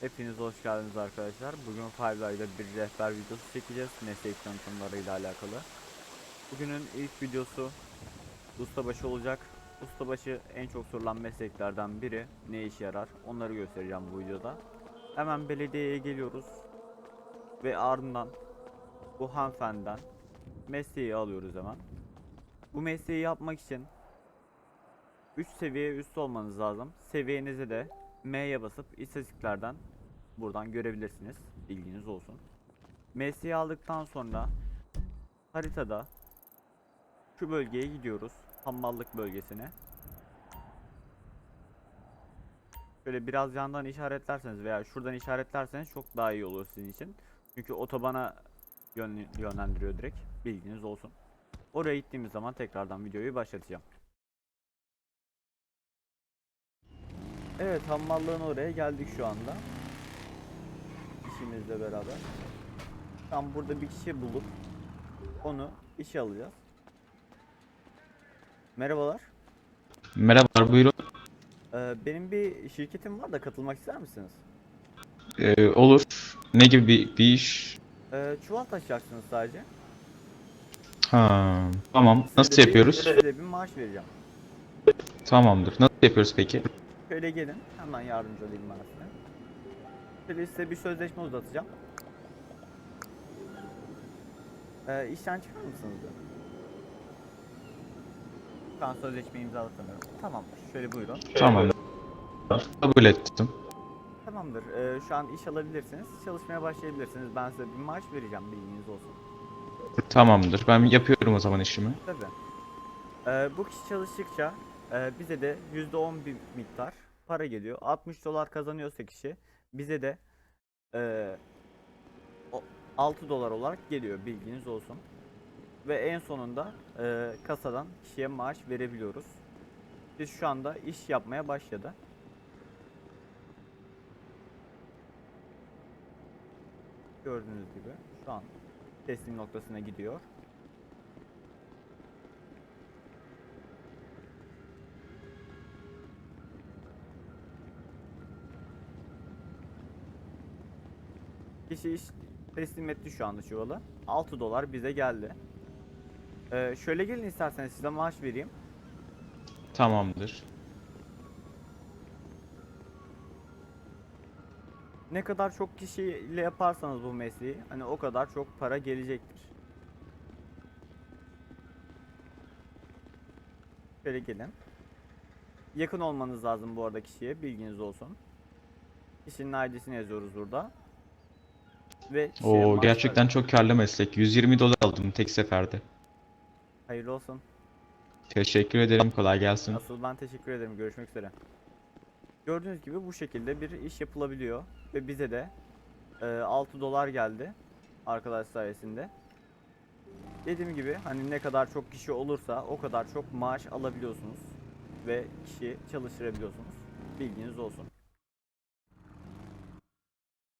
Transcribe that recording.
Hepiniz hoş geldiniz arkadaşlar. Bugün Five'lay'da bir rehber videosu çekeceğiz. Meslek tanıtımlarıyla alakalı. Bugünün ilk videosu ustabaşı olacak. Ustabaşı en çok sorulan mesleklerden biri. Ne işe yarar? Onları göstereceğim bu videoda. Hemen belediyeye geliyoruz. Ve ardından bu hanımefendiden mesleği alıyoruz hemen. Bu mesleği yapmak için 3 seviye üstü olmanız lazım. Seviyenize de M'ye basıp istatistiklerden buradan görebilirsiniz. Bilginiz olsun. Mesleği aldıktan sonra haritada şu bölgeye gidiyoruz. Hammallık bölgesine. Şöyle biraz yandan işaretlerseniz veya şuradan işaretlerseniz çok daha iyi olur sizin için. Çünkü otobana yön- yönlendiriyor direkt. Bilginiz olsun. Oraya gittiğimiz zaman tekrardan videoyu başlatacağım. Evet hammallığın oraya geldik şu anda. İşimizle beraber. Tam burada bir kişi bulup onu işe alacağız. Merhabalar. Merhabalar buyurun. Ee, benim bir şirketim var da katılmak ister misiniz? Ee, olur. Ne gibi bir, bir iş? Ee, çuval taşıyacaksınız sadece. Ha, tamam. Size Nasıl de bir- yapıyoruz? Size bir maaş vereceğim. Tamamdır. Nasıl yapıyoruz peki? Şöyle gelin. Hemen yardımcı olayım ben size. Şöyle size bir sözleşme uzatacağım. Ee, işten çıkar mısınız? Ben sözleşmeyi imzalatamıyorum. Tamamdır. Şöyle buyurun. Tamam. Kabul ettim. Tamamdır. Ee, şu an iş alabilirsiniz. Çalışmaya başlayabilirsiniz. Ben size bir maaş vereceğim. Bilginiz olsun. Tamamdır. Ben yapıyorum o zaman işimi. Tabii. Ee, bu kişi çalıştıkça e, bize de %10 bir miktar para geliyor. 60 dolar kazanıyorsa kişi bize de e, o- 6 dolar olarak geliyor bilginiz olsun. Ve en sonunda e, kasadan kişiye maaş verebiliyoruz. Biz şu anda iş yapmaya başladı. Gördüğünüz gibi şu an teslim noktasına gidiyor. Kişi iş teslim etti şu anda çuvalı. 6 dolar bize geldi. Ee, şöyle gelin isterseniz size maaş vereyim. Tamamdır. Ne kadar çok kişiyle yaparsanız bu mesleği hani o kadar çok para gelecektir. Şöyle gelin. Yakın olmanız lazım bu arada kişiye bilginiz olsun. Kişinin ID'sini yazıyoruz burada. Ve kişiye Oo gerçekten çok karlı meslek. 120 dolar aldım tek seferde. Hayırlı olsun. Teşekkür ederim. Kolay gelsin. Asıl ben teşekkür ederim. Görüşmek üzere. Gördüğünüz gibi bu şekilde bir iş yapılabiliyor ve bize de e, 6 dolar geldi arkadaş sayesinde. Dediğim gibi hani ne kadar çok kişi olursa o kadar çok maaş alabiliyorsunuz ve kişi çalıştırabiliyorsunuz. Bilginiz olsun.